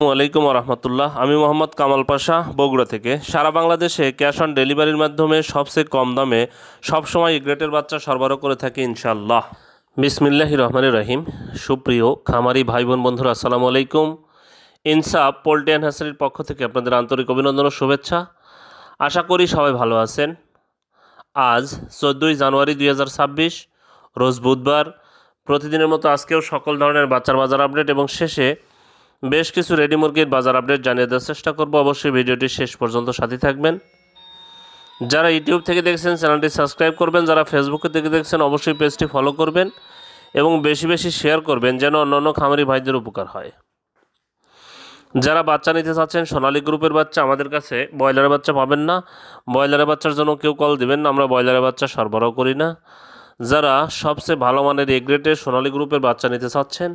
আলাইকুম রহমতুল্লাহ। আমি মোহাম্মদ কামাল পাশা, বগুড়া থেকে। সারা বাংলাদেশে ক্যাশ অন ডেলিভারির মাধ্যমে সবচেয়ে কম দামে সবসময় গ্রেটের বাচ্চা সরবরাহ করে থাকি ইনশাল্লাহ বিসমিল্লাহ রহমান রহিম। সুপ্রিয় খামারি ভাই বোন বন্ধুরা, আসসালামু আলাইকুম। ইনসাফ পোল্ট্রি অ্যান্ড হ্যাসারির পক্ষ থেকে আপনাদের আন্তরিক অভিনন্দন ও শুভেচ্ছা। আশা করি সবাই ভালো আছেন। আজ চোদ্দোই জানুয়ারি দুই হাজার ছাব্বিশ, রোজ বুধবার। প্রতিদিনের মতো আজকেও সকল ধরনের বাচ্চার বাজার আপডেট এবং শেষে বেশ কিছু রেডি মুরগির বাজার আপডেট জানিয়ে দেওয়ার চেষ্টা করব। অবশ্যই ভিডিওটি শেষ পর্যন্ত সাথে থাকবেন। যারা ইউটিউব থেকে দেখছেন, চ্যানেলটি সাবস্ক্রাইব করবেন। যারা ফেসবুকে থেকে দেখছেন, অবশ্যই পেজটি ফলো করবেন এবং বেশি বেশি শেয়ার করবেন যেন অন্যান্য খামারি ভাইদের উপকার হয়। যারা বাচ্চা নিতে চাচ্ছেন, সোনালী গ্রুপের বাচ্চা, আমাদের কাছে ব্রয়লারের বাচ্চা পাবেন না। ব্রয়লারের বাচ্চার জন্য কেউ কল দিবেন না, আমরা ব্রয়লারের বাচ্চা সরবরাহ করি না। যারা সবচেয়ে ভালো মানের এগ্রেটে সোনালী গ্রুপের বাচ্চা নিতে চাচ্ছেন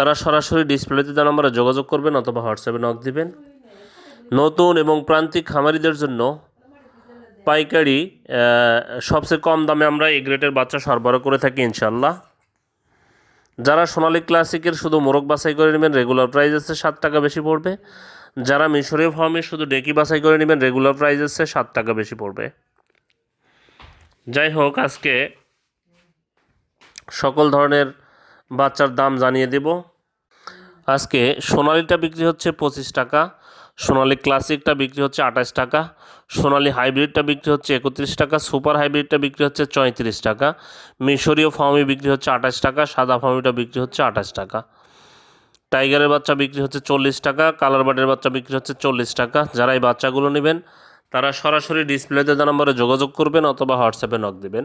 তারা সরাসরি ডিসপ্লেতে দেওয়া নম্বরে যোগাযোগ করবেন অথবা হোয়াটসঅ্যাপে নক দিবেন। নতুন এবং প্রান্তিক খামারিদের জন্য পাইকারি সবচেয়ে কম দামে আমরা এই গ্রেটের বাচ্চা সরবরাহ করে থাকি ইনশাল্লাহ যারা সোনালী ক্লাসিকের শুধু মোরগ বাছাই করে নেবেন রেগুলার প্রাইস আছে সাত টাকা বেশি পড়বে। যারা মিশরীয় ফার্মে শুধু ডেকি বাছাই করে নেবেন রেগুলার প্রাইস আছে সাত টাকা বেশি পড়বে। যাই হোক, আজকে সকল ধরনের বাচ্চার দাম জানিয়ে দেব। আজকে সোনালিটা বিক্রি হচ্ছে পঁচিশ টাকা, সোনালি ক্লাসিকটা বিক্রি হচ্ছে আঠাশ টাকা, সোনালি হাইব্রিডটা বিক্রি হচ্ছে একত্রিশ টাকা, সুপার হাইব্রিডটা বিক্রি হচ্ছে চৌত্রিশ টাকা, মিশরীয় ফার্মি বিক্রি হচ্ছে আঠাশ টাকা, সাদা ফার্মিটা বিক্রি হচ্ছে আঠাশ টাকা। টাইগারের বাচ্চা বিক্রি হচ্ছে চল্লিশ টাকা, কালার বার্ডের বাচ্চা বিক্রি হচ্ছে চল্লিশ টাকা। যারা এই বাচ্চাগুলো নেবেন, তারা সরাসরি ডিসপ্লেতে দেওয়া নম্বরে যোগাযোগ করবেন অথবা হোয়াটসঅ্যাপে নক দেবেন।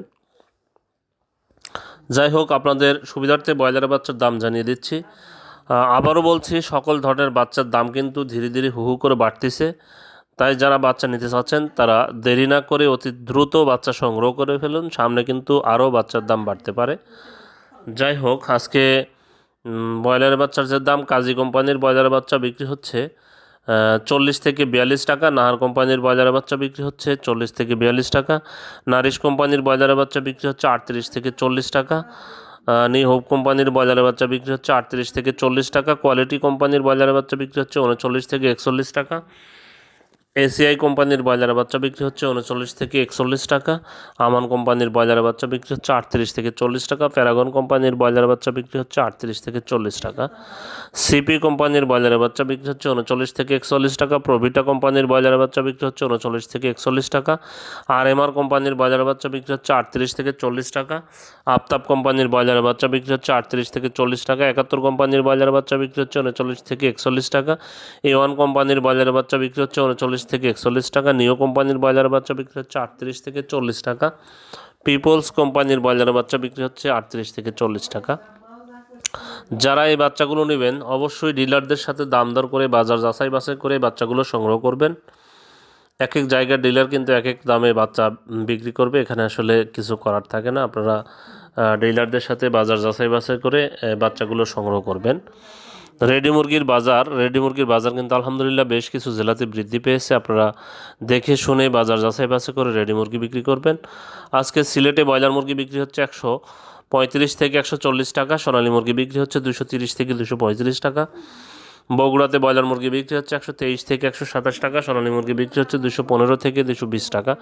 যাই হোক আপনাদের সুবিধার্থে ব্রয়লারের বাচ্চার দাম জানিয়ে দিচ্ছি। আবারও বলছি সকল ধরনের বাচ্চার দাম কিন্তু ধীরে ধীরে হু হু করে বাড়তিছে। তাই যারা বাচ্চা নিতে চাচ্ছেন তারা দেরি না করে অতি দ্রুত বাচ্চা সংগ্রহ করে ফেলুন। সামনে কিন্তু আরও বাচ্চার দাম বাড়তে পারে। যাই হোক আজকে উম, ব্রয়লারের বাচ্চার যে দাম কাজী কোম্পানির ব্রয়লার বাচ্চা বিক্রি হচ্ছে চল্লিশ থেকে বিয়াল্লিশ টাকা, নাহার কোম্পানির বাজারে বাচ্চা বিক্রি হচ্ছে চল্লিশ থেকে বিয়াল্লিশ টাকা, নারিশ কোম্পানির বাজারে বাচ্চা বিক্রি হচ্ছে আটত্রিশ থেকে চল্লিশ টাকা নি হোপ কোম্পানির বাজারে বাচ্চা বিক্রি হচ্ছে আটত্রিশ থেকে চল্লিশ টাকা, কোয়ালিটি কোম্পানির বাজারে বাচ্চা বিক্রি হচ্ছে উনচল্লিশ থেকে একচল্লিশ টাকা। এসিআই কোম্পানির ব্রয়লার বাচ্চা বিক্রি হচ্ছে উনচল্লিশ থেকে একচল্লিশ টাকা, আমান কোম্পানির ব্রয়লারের বাচ্চা বিক্রি হচ্ছে আটত্রিশ থেকে চল্লিশ টাকা প্যারাগন কোম্পানির ব্রয়লার বাচ্চা বিক্রি হচ্ছে আটত্রিশ থেকে চল্লিশ টাকা। সিপি কোম্পানির ব্রয়লারের বাচ্চা বিক্রি হচ্ছে উনচল্লিশ থেকে একচল্লিশ টাকা, প্রভিটা কোম্পানির ব্রয়লারের বাচ্চা বিক্রি হচ্ছে উনচল্লিশ থেকে একচল্লিশ টাকা আর এমআর কোম্পানির ব্রয়লারের বাচ্চা বিক্রি হচ্ছে আটত্রিশ থেকে চল্লিশ টাকা, আফতাব কোম্পানির ব্রয়লারের বাচ্চা বিক্রি হচ্ছে আটত্রিশ থেকে চল্লিশ টাকা, একাত্তর কোম্পানির ব্রয়লারের বাচ্চা বিক্রি হচ্ছে উনচল্লিশ থেকে একচল্লিশ টাকা, এ ওয়ান কোম্পানির ব্রয়লারের বাচ্চা বিক্রি হচ্ছে উনচল্লিশ থেকে একচল্লিশ টাকা নিও কোম্পানির ব্রয়লারের বাচ্চা বিক্রি হচ্ছে আটত্রিশ থেকে চল্লিশ টাকা, পিপলস কোম্পানির ব্রয়লারের বাচ্চা বিক্রি হচ্ছে আটত্রিশ থেকে চল্লিশ টাকা। যারা এই বাচ্চাগুলো নেবেন, অবশ্যই ডিলারদের সাথে দাম দর করে, বাজার যাচাই বাছাই করে বাচ্চাগুলো সংগ্রহ করবেন। এক এক জায়গার ডিলার কিন্তু এক এক দামে বাচ্চা বিক্রি করবে, এখানে আসলে কিছু করার থাকে না। আপনারা ডিলারদের সাথে বাজার যাচাই বাছাই করে বাচ্চাগুলো সংগ্রহ করবেন। রেডি মুরগির বাজার, রেডি মুরগির বাজার কিন্তু আলহামদুলিল্লাহ বেশ কিছু জেলাতে বৃদ্ধি পেয়েছে। আপনারা দেখে শুনে বাজার যাচাই বাছাই করে রেডি মুরগি বিক্রি করবেন। আজকে সিলেটে ব্রয়লার মুরগি বিক্রি হচ্ছে একশো পঁয়ত্রিশ থেকে একশো চল্লিশ টাকা, সোনালী মুরগি বিক্রি হচ্ছে দুশো তিরিশ থেকে দুশো পঁয়ত্রিশ টাকা। বগুড়াতে ব্রয়লার মুরগি বিক্রি হচ্ছে একশো তেইশ থেকে একশো সাতাশ টাকা, সোনালী মুরগি বিক্রি হচ্ছে দুশো পনেরো থেকে দুশো বিশ টাকা।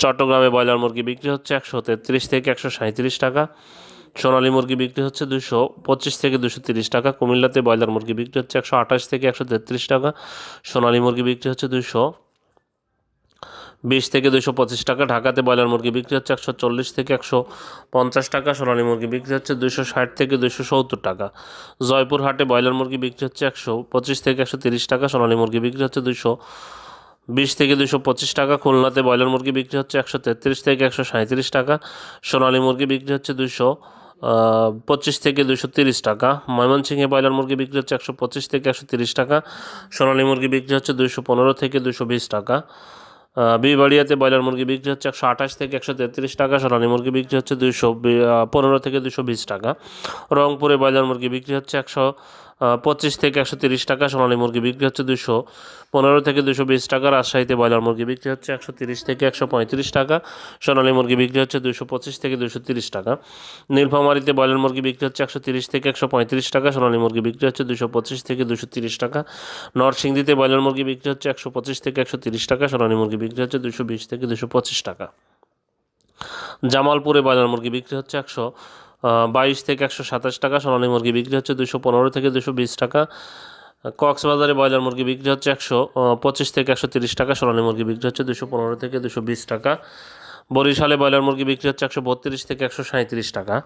চট্টগ্রামে ব্রয়লার মুরগি বিক্রি হচ্ছে একশো তেত্রিশ থেকে একশো সাঁত্রিশ টাকা। সোনালী মুরগি বিক্রি হচ্ছে দুশো পঁচিশ থেকে দুশো তিরিশ টাকা, কুমিল্লাতে ব্রয়লার মুরগি বিক্রি হচ্ছে একশো আঠাশ থেকে একশো তেত্রিশ টাকা, সোনালী মুরগি বিক্রি হচ্ছে দুশো বিশ থেকে দুশো পঁচিশ টাকা, ঢাকাতে ব্রয়লার মুরগি বিক্রি হচ্ছে একশো চল্লিশ থেকে একশো পঞ্চাশ টাকা, সোনালী মুরগি বিক্রি হচ্ছে দুশো ষাট থেকে দুশো সত্তর টাকা। জয়পুরহাটে ব্রয়লার মুরগি বিক্রি হচ্ছে একশো পঁচিশ থেকে একশো তিরিশ টাকা, সোনালী মুরগি বিক্রি হচ্ছে দুশো বিশ থেকে দুশো পঁচিশ টাকা, খুলনাতে ব্রয়লার মুরগি বিক্রি হচ্ছে একশো তেত্রিশ থেকে একশো সাঁত্রিশ টাকা, সোনালী মুরগি বিক্রি হচ্ছে দুশো পঁচিশ থেকে দুশো তিরিশ টাকা। ময়মনসিংহে ব্রয়লার মুরগি বিক্রি হচ্ছে একশো পঁচিশ থেকে একশো তিরিশ টাকা। সোনালী মুরগি বিক্রি হচ্ছে দুশো পনেরো থেকে দুশো বিশ টাকা। বিবাড়িয়াতে ব্রয়লার মুরগি বিক্রি হচ্ছে একশো আঠাশ থেকে একশো তেত্রিশ টাকা। সোনালী মুরগি বিক্রি হচ্ছে দুশো পনেরো থেকে দুশো বিশ টাকা। রংপুরে ব্রয়লার মুরগি বিক্রি হচ্ছে একশো পঁচিশ থেকে একশো তিরিশ টাকা সোনালী মুরগি বিক্রি হচ্ছে দুশো পনেরো থেকে দুশো বিশ টাকা, রাজশাহীতে ব্রয়লার মুরগি বিক্রি হচ্ছে একশো তিরিশ থেকে একশো পঁয়ত্রিশ টাকা, সোনালী মুরগি বিক্রি হচ্ছে দুশো পঁচিশ থেকে দুশো তিরিশ টাকা। নীলফামারিতে ব্রয়লার মুরগি বিক্রি হচ্ছে একশো তিরিশ থেকে একশো পঁয়ত্রিশ টাকা, সোনালী মুরগি বিক্রি হচ্ছে দুশো পঁচিশ থেকে দুশো তিরিশ টাকা। নরসিংদীতে ব্রয়লার মুরগি বিক্রি হচ্ছে একশো পঁচিশ থেকে একশো তিরিশ টাকা, সোনালী মুরগি বিক্রি হচ্ছে দুশো বিশ থেকে দুশো পঁচিশ টাকা। জামালপুরে ব্রয়লার মুরগি বিক্রি হচ্ছে একশো বাইশ থেকে একশো সাতাশ টাকা সোনালী মুরগি বিক্রি হচ্ছে দুশো পনেরো থেকে দুশো বিশ টাকা। কক্সবাজারে ব্রয়লার মুরগি বিক্রি হচ্ছে একশো পঁচিশ থেকে একশো তিরিশ টাকা, সোনালী মুরগি বিক্রি হচ্ছে দুশো পনেরো থেকে দুশো বিশ টাকা। বরিশালে ব্রয়লার মুরগি বিক্রি হচ্ছে একশো বত্রিশ থেকে একশো সাঁত্রিশ টাকা।